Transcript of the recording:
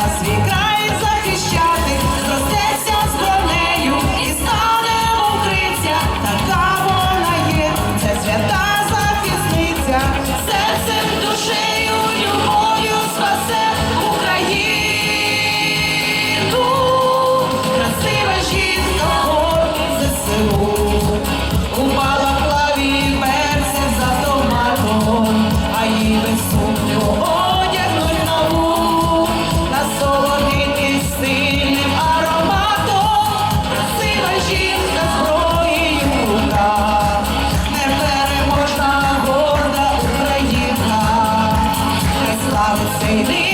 свій край. baby